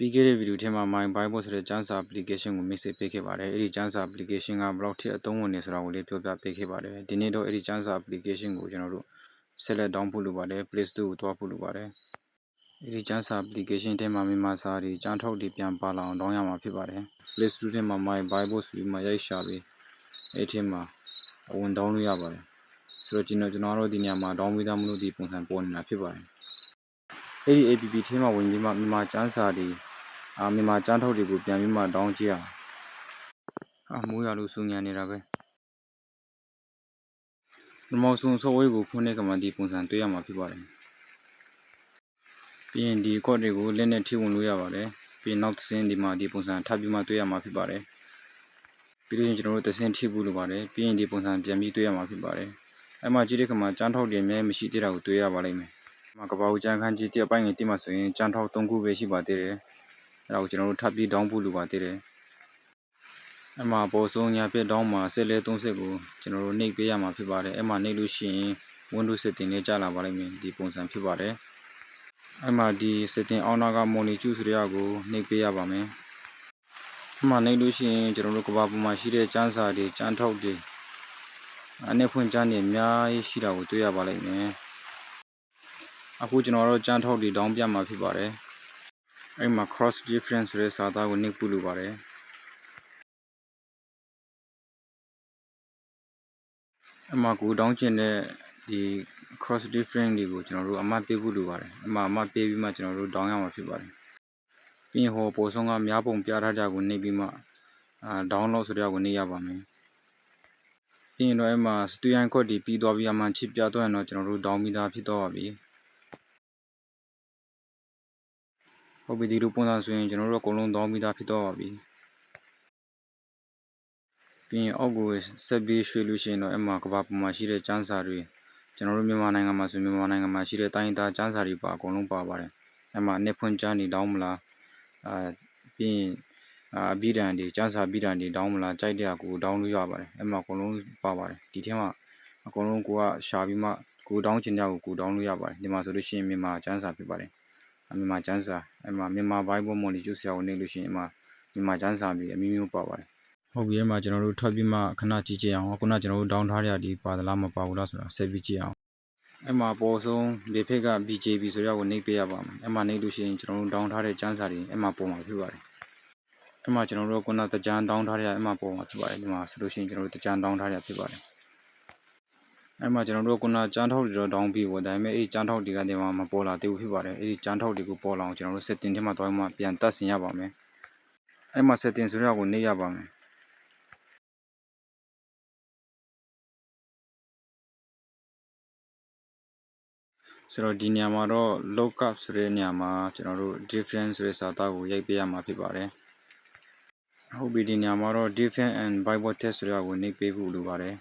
ပြီးခဲ့တဲ့ဗီဒီယိုထဲမှာ My Bible ဆိုတဲ့ကျမ်းစာ application ကို message ပေးခဲ့ပါတယ်အဲ့ဒီကျမ်းစာ application ကဘယ်လောက်ထိအသုံးဝင်နေဆိုတာကိုလည်းပြောပြပေးခဲ့ပါတယ်ဒီနေ့တော့အဲ့ဒီကျမ်းစာ application ကိုကျွန်တော်တို့ဆက်လက် down ဖို့လိုပါတယ် Play Store ကိုတွားဖို့လိုပါတယ်အဲ့ဒီကျမ်းစာ application ထဲမှာမြန်မာစာတွေကျမ်းထုတ်တွေပြန်ပါလာအောင် down ရမှာဖြစ်ပါတယ် Play Store ထဲမှာ My Bible ဆိုပြီးမှရိုက်ရှာပြီးအဲ့ထဲမှာအဝင် down လို့ရပါတယ်ဆိုတော့ကျွန်တော်ကျွန်တော်တို့ဒီနေရာမှာ down ပေးသားမလို့ဒီပုံစံပေါ်နေတာဖြစ်ပါတယ်အဲ့ဒီ APP ထဲမှာဝင်ပြီးမှမြန်မာကျမ်းစာတွေ အာမြန်မာကျန်းထုတ်တွေကိုပြန်ပြီးမှတောင်းကြည့်အောင်အာမိုးရလို့စူညံနေတာပဲနမောဆုံစောဝေးကိုဖွင့်တဲ့ကမှဒီပုံစံတွေ့ရမှာဖြစ်ပါတယ်ပြီးရင်ဒီကော့တွေကိုလက်နဲ့ထိဝင်လို့ရပါတယ်ပြီးရင်နောက်တစ်ဆင်းဒီမှာဒီပုံစံထပ်ပြီးမှတွေ့ရမှာဖြစ်ပါတယ်ပြီးလို့ရင်ကျွန်တော်တို့တစ်ဆင်းထိဖို့လိုပါတယ်ပြီးရင်ဒီပုံစံပြန်ပြီးတွေ့ရမှာဖြစ်ပါတယ်အဲ့မှာကြည့်တဲ့ခါမှာကျန်းထုတ်တွေအများမရှိသေးတာကိုတွေ့ရပါလိမ့်မယ်။ဒီမှာကဘာဦးကျန်းခန်းကြီးတစ်အပိုင်းငယ်တိမှဆိုရင်ကျန်းထုတ်၃ခုပဲရှိပါသေးတယ်။ အဲ့ဒါကိုကျွန်တော်တို့ထပ်ပြီး down ဖို့လိုပါသေးတယ်အဲ့မှာပေါ်ဆုံးညာပြက် down မှာဆက်လဲ30ကိုကျွန်တော်တို့နှိပ်ပေးရမှာဖြစ်ပါတယ်အဲ့မှာနှိပ်လို့ရှိရင် Windows setting နဲ့ကြာလာပါလိမ့်မယ်ဒီပုံစံဖြစ်ပါတယ်အဲ့မှာဒီ setting အောက်နာက monitor ဆိုတဲ့အကိုနှိပ်ပေးရပါမယ်အဲ့မှာနှိပ်လို့ရှိရင်ကျွန်တော်တို့ကဘာပေါ်မှာရှိတဲ့ကျန်းစာတွေကျန်းထောက်တွေအနေဖွင့်ကျန်းတွေအများကြီးရှိတာကိုတွေ့ရပါလိမ့်မယ်အခုကျွန်တော်တို့ကျန်းထောက်တွေ down ပြမှာဖြစ်ပါတယ် အဲ့မှာ cross difference ဆိုတဲ့စာသားကိုနှိပ်ပုလိုပါတယ်အမှကိုတောင်းကျင်တဲ့ဒီ cross difference တွေကိုကျွန်တော်တို့အမှတ်ပေးဖို့လိုပါတယ်အမှအမှတ်ပေးပြီးမှကျွန်တော်တို့တောင်းရမှာဖြစ်ပါတယ်ပြီးရင်ဟောပေါ်ဆုံးကများပုံပြထားကြကိုနှိပ်ပြီးမှအာ download ဆိုတဲ့ကိုနှိပ်ရပါမယ်ပြီးရင်တော့အဲ့မှာ student code ဒီပြီးသွားပြီးအမှန်ချစ်ပြသွားရင်တော့ကျွန်တော်တို့ down ပြီးသားဖြစ်တော့ပါပြီ ဟုတ်ပြီဒီလိုပုံစံဆိုရင်ကျွန်တော်တို့အကုန်လုံးတောင်းပြီးသားဖြစ်တော့ပါပြီပြီးရင်အောက်ကိုဆက်ပြီးရွှေ့လို့ရှိရင်တော့အဲ့မှာကဘာပေါ်မှာရှိတဲ့ကျန်းစာတွေကျွန်တော်တို့မြန်မာနိုင်ငံမှာဆိုမြန်မာနိုင်ငံမှာရှိတဲ့တိုင်းသားကျန်းစာတွေပါအကုန်လုံးပါပါတယ်အဲ့မှာနှစ်ဖွင့်ကျန်းနေတောင်းမလားအာပြီးရင်အာဗီဒန်တွေကျန်းစာဗီဒန်တွေတောင်းမလားကြိုက်တဲ့အကူတောင်းလို့ရပါတယ်အဲ့မှာအကုန်လုံးပါပါတယ်ဒီထဲမှာအကုန်လုံးကိုကရှာပြီးမှကိုတောင်းချင်တဲ့ကိုကိုတောင်းလို့ရပါတယ်ဒီမှာဆိုလို့ရှိရင်မြန်မာကျန်းစာဖြစ်ပါတယ် မြန်မာကျန်းစာအဲ့မှာမြန်မာဘိုင်းဘုတ်မော်လီကျူဆရာကိုနေလို့ရှိရင်အမှမြန်မာကျန်းစာပြီးအမျိုးမျိုးပါပါတယ်ဟုတ်ပြီအဲ့မှာကျွန်တော်တို့ထွက်ပြီးမှခဏကြည့်ကြည့်အောင်ခုနကျွန်တော်တို့တောင်းထားရဒီပါသလားမပါဘူးလားဆိုတာဆက်ပြီးကြည့်အောင်အဲ့မှာပေါ်ဆုံးလေဖိတ်က BJB ဆိုရကိုနှိပ်ပေးရပါမယ်အဲ့မှာနှိပ်လို့ရှိရင်ကျွန်တော်တို့တောင်းထားတဲ့ကျန်းစာတွေအဲ့မှာပေါ်မှာဖြစ်ပါတယ်အဲ့မှာကျွန်တော်တို့ခုနတကြမ်းတောင်းထားရအဲ့မှာပေါ်မှာဖြစ်ပါတယ်ဒီမှာဆိုလို့ရှိရင်ကျွန်တော်တို့တကြမ်းတောင်းထားရဖြစ်ပါတယ် အဲ့မှာကျွန်တော်တို့ခုနကျန်းထောက်တွေတော့တောင်းပြီးပေါ့ဒါပေမဲ့အဲ့ကျန်းထောက်တွေကဒီမှာမပေါ်လာသေးဘူးဖြစ်ပါတယ်အဲ့ဒီကျန်းထောက်တွေကိုပေါ်လာအောင်ကျွန်တော်တို့ setting ထဲမှာတွားမှပြန်တက်ဆင်ရပါမယ်အဲ့မှာ setting ဆိုရကိုနှိပ်ရပါမယ်ဆိုတော့ဒီနေရာမှာတော့ lookup ဆိုတဲ့နေရာမှာကျွန်တော်တို့ difference ဆိုတဲ့စာသားကိုရိုက်ပေးရမှာဖြစ်ပါတယ်ဟုတ်ပြီဒီနေရာမှာတော့ different and bible test ဆိုတဲ့ကိုနှိပ်ပေးဖို့လိုပါတယ်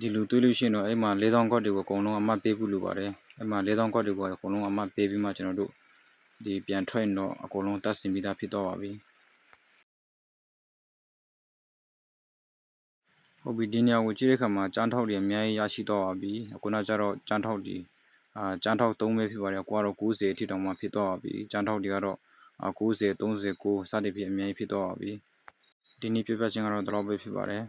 ဒီလိုတွေးလို့ရှိရင်တော့အဲ့မှာ4000ခွက်တွေကိုအကုန်လုံးအမှတ်ပေးဖို့လိုပါတယ်အဲ့မှာ4000ခွက်တွေကိုအကုန်လုံးအမှတ်ပေးပြီးမှကျွန်တော်တို့ဒီပြန်ထွက်ရင်တော့အကုန်လုံးတတ်ဆင်ပြီးသားဖြစ်တော့ပါပြီဟုတ်ပြီဒီနေရာကိုကြည့်တဲ့အခါမှာကျန်းထောက်တွေအများကြီးရရှိတော့ပါပြီအခုနောက်ကျတော့ကျန်းထောက်တွေအာကျန်းထောက်3ပဲဖြစ်ပါတယ်ကိုကတော့90အထိတောင်မှဖြစ်တော့ပါပြီကျန်းထောက်တွေကတော့90 39စသဖြင့်အများကြီးဖြစ်တော့ပါပြီဒီနေ့ပြပြချင်းကတော့ဒီလောက်ပဲဖြစ်ပါတယ်